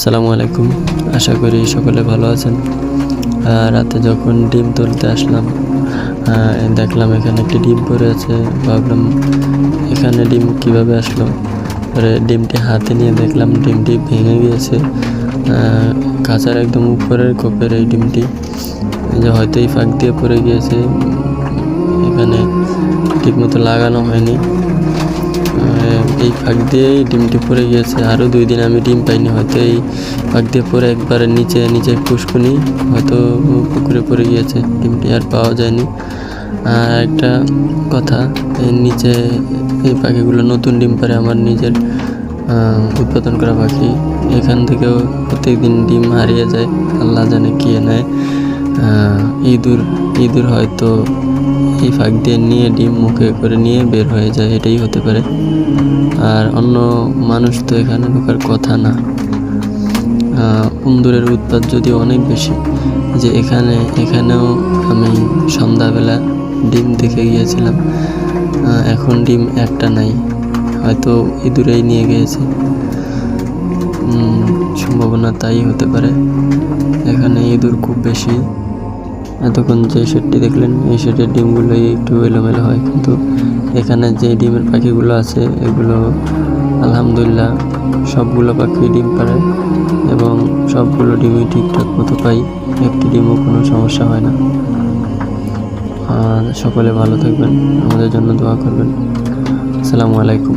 আসসালামু আলাইকুম। আশা করি সকলে ভালো আছেন। রাতে যখন ডিম তুলতে আসলাম দেখলাম এখানে একটি ডিম পড়ে আছে। ভাবলাম, এখানে ডিম কীভাবে আসলো? পরে ডিমটি হাতে নিয়ে দেখলাম ডিমটি ভেঙে গিয়েছে। খাঁচার একদম উপরের কোপের এই ডিমটি। যে হয়তো এই ফাঁক দিয়ে পড়ে গিয়েছে। এখানে ঠিকমতো লাগানো হয়নি। এই ফাঁক দিয়েই ডিমটি পড়ে গিয়েছে। আরও দুই দিন আমি ডিম পাইনি, হয়তো এই ফাঁক দিয়ে পরে একবার নিচে নিচে পুষ্কুনি হয়তো পুকুরে পড়ে গিয়েছে। ডিমটি আর পাওয়া যায়নি। আর একটা কথা এই নিচে এই পাখিগুলো নতুন ডিম পারে আমার নিজের উৎপাদন করা পাখি। এখান থেকেও প্রত্যেকদিন ডিম হারিয়ে যায়, আল্লাহ জানে কে নেয়। ইঁদুর ইঁদুর হয়তো এই ফাঁক দিয়ে নিয়ে ডিম মুখে করে নিয়ে বের হয়ে যায়, এটাই হতে পারে। আর অন্য মানুষ তো এখানে ঢোকার কথা না। উন্দুরের উৎপাত যদিও অনেক বেশি, যে এখানে, এখানেও আমি সন্ধ্যাবেলা ডিম দেখে গিয়েছিলাম এখন ডিম একটা নাই, হয়তো ইঁদুরেই নিয়ে গিয়েছে। সম্ভাবনা তাই হতে পারে। এখানে ইঁদুর খুব বেশি। এতক্ষণ যে শেডটি দেখলেন, এই শেডের ডিমগুলোই একটু এলোমেলো হয়। কিন্তু এখানে যে ডিমের পাখিগুলো আছে, এগুলো আলহামদুলিল্লাহ সবগুলো পাখি ডিম পারে এবং সবগুলো ডিমই ঠিকঠাক মতো পাই। একটি ডিমও কোনো সমস্যা হয় না। আর সকলে ভালো থাকবেন। আমাদের জন্য দোয়া করবেন। আসসালামু আলাইকুম।